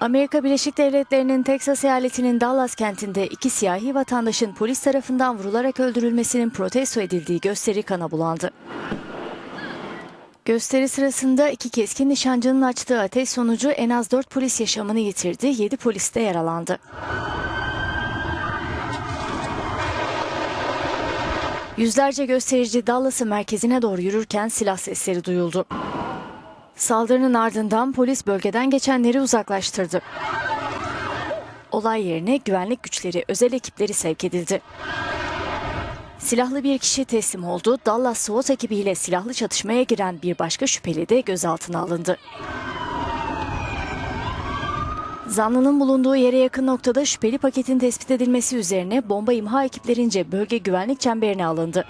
Amerika Birleşik Devletleri'nin Teksas eyaletinin Dallas kentinde iki siyahi vatandaşın polis tarafından vurularak öldürülmesinin protesto edildiği gösteri kana bulandı. Gösteri sırasında iki keskin nişancının açtığı ateş sonucu en az 4 polis yaşamını yitirdi, 7 polis de yaralandı. Yüzlerce gösterici Dallas'ın merkezine doğru yürürken silah sesleri duyuldu. Saldırının ardından polis bölgeden geçenleri uzaklaştırdı. Olay yerine güvenlik güçleri, özel ekipleri sevk edildi. Silahlı bir kişi teslim oldu. Dallas SWAT ekibiyle silahlı çatışmaya giren bir başka şüpheli de gözaltına alındı. Zanlının bulunduğu yere yakın noktada şüpheli paketin tespit edilmesi üzerine bomba imha ekiplerince bölge güvenlik çemberine alındı.